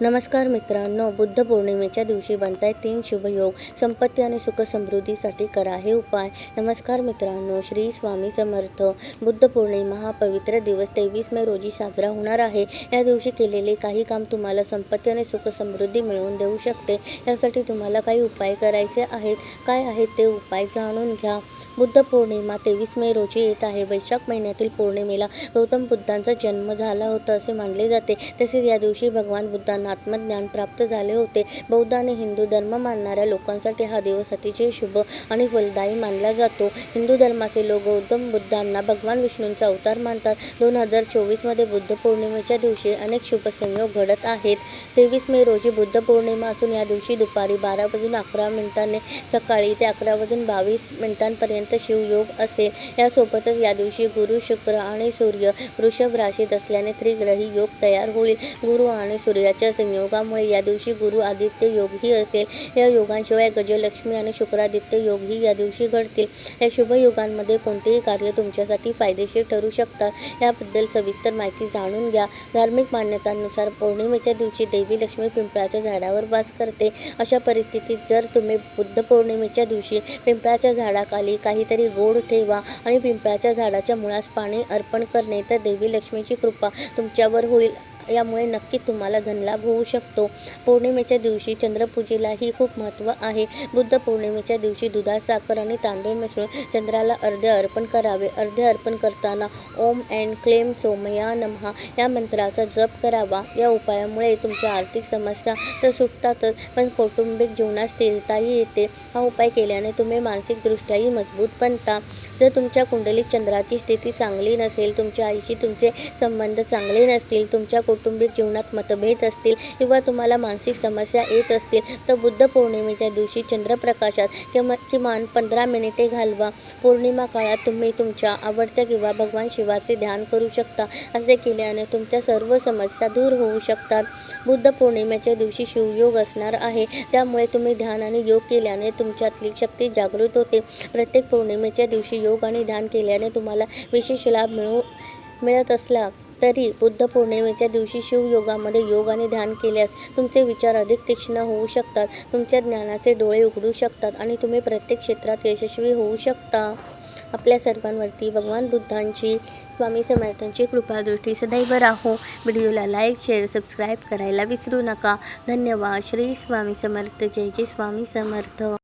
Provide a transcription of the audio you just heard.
नमस्कार मित्रांनो बुद्ध पौर्णिमेच्या दिवशी बनताय तीन शुभयोग संपत्ती आणि सुख समृद्धीसाठी करा हे उपाय. नमस्कार मित्रांनो श्री स्वामी समर्थ. बुद्ध पौर्णिमा हा पवित्र दिवस तेवीस मे रोजी साजरा होणार आहे. या दिवशी केलेले काही काम तुम्हाला संपत्ती आणि सुख समृद्धी मिळवून देऊ शकते. यासाठी तुम्हाला काही उपाय करायचे आहेत. काय आहेत ते उपाय जाणून घ्या. बुद्ध पौर्णिमा तेवीस मे रोजी येत आहे. वैशाख महिन्यातील पौर्णिमेला गौतम बुद्धांचा जन्म झाला होता असे मानले जाते. तसेच या दिवशी भगवान बुद्धांना आत्मज्ञान प्राप्त झाले होते. बौद्ध आणि हिंदू धर्म मानणाऱ्या लोकांसाठी हा दिवस अतिशय शुभ आणि फलदायी मानला जातो. हिंदू धर्माचे लोक गौतम बुद्धांना भगवान विष्णूंचा अवतार मानतात. दोन हजार चोवीसमध्ये बुद्ध पौर्णिमेच्या दिवशी अनेक शुभ संयोग घडत आहेत. तेवीस मे रोजी बुद्ध पौर्णिमा असून या दिवशी दुपारी बारा वाजून अकरा मिनिटांनी सकाळी ते अकरा वाजून बावीस मिनिटांपर्यंत शिवयोग असेल यासोबतच या दिवशी गुरु शुक्र आणि सूर्य वृषभ राशीत असल्याने त्रिग्रही योग तयार होईल. गुरु आणि सूर्याच्या संयोगामुळे या दिवशी गुरु आदित्य योगही असेल या योगांशिवाय गजलक्ष्मी आणि शुक्रादित्य योगही या दिवशी घडतील. या शुभ योगांमध्ये कोणतेही कार्य तुमच्यासाठी फायदेशीर ठरू शकतात याबद्दल सविस्तर माहिती जाणून घ्या. धार्मिक मान्यतांनुसार पौर्णिमेच्या दिवशी देवी लक्ष्मी पिंपळाच्या झाडावर वास करते. अशा परिस्थितीत जर तुम्ही बुद्ध पौर्णिमेच्या दिवशी पिंपळाच्या झाडाखाली काही काहीतरी गोड ठेवा आणि पिंपळाच्या झाडाच्या मुळास पाणी अर्पण करणे. तर देवी लक्ष्मीची कृपा तुमच्यावर होईल. यामुळे नक्की तुम्हाला धनलाभ होऊ शकतो. पौर्णिमेच्या दिवशी चंद्रपूजेलाही खूप महत्त्व आहे. बुद्ध पौर्णिमेच्या दिवशी दुधात साखर आणि तांदूळ मिसळून चंद्राला अर्धे अर्पण करावे. अर्धे अर्पण करताना ओम अँड क्लेम सोमया नमहा. या मंत्राचा जप करावा. या उपायामुळे तुमच्या आर्थिक समस्या तर सुटतातच पण कौटुंबिक जीवनात स्थिरताही येते. हा उपाय केल्याने तुम्ही मानसिकदृष्ट्याही मजबूत बनता. जर तुमच्या कुंडलीत चंद्राची स्थिती चांगली नसेल तुमच्या आईशी तुमचे संबंध चांगले नसतील तुमच्या कौटुंबिक जीवनात मतभेद असतील किंवा तुम्हाला मानसिक समस्या येत असतील तर बुद्ध पौर्णिमेच्या दिवशी चंद्रप्रकाशात किंवा किमान पंधरा मिनिटे घालवा. पौर्णिमा काळात तुम्ही तुमच्या आवडत्या किंवा भगवान शिवाचे ध्यान करू शकता असे केल्याने तुमच्या सर्व समस्या दूर होऊ शकतात. बुद्ध पौर्णिमेच्या दिवशी शिवयोग असणार आहे त्यामुळे तुम्ही ध्यान आणि योग केल्याने तुमच्यातली शक्ती जागृत होते. प्रत्येक पौर्णिमेच्या दिवशी योग आणि ध्यान केल्याने तुम्हाला विशेष लाभ मिळू मिळत असला. तरी बुद्ध पौर्णिमेच्या दिवशी शिवयोगामध्ये योग आणि ध्यान केल्यास तुमचे विचार अधिक तीक्ष्ण होऊ शकतात. तुमच्या ज्ञानाचे डोळे उघडू शकतात आणि तुम्ही प्रत्येक क्षेत्रात यशस्वी होऊ शकता. आपल्या सर्वांवरती भगवान बुद्धांची स्वामी समर्थांची कृपादृष्टी सदैव राहो. व्हिडिओला लाईक शेअर सबस्क्राईब करायला विसरू नका. धन्यवाद. श्री स्वामी समर्थ. जय जय स्वामी समर्थ.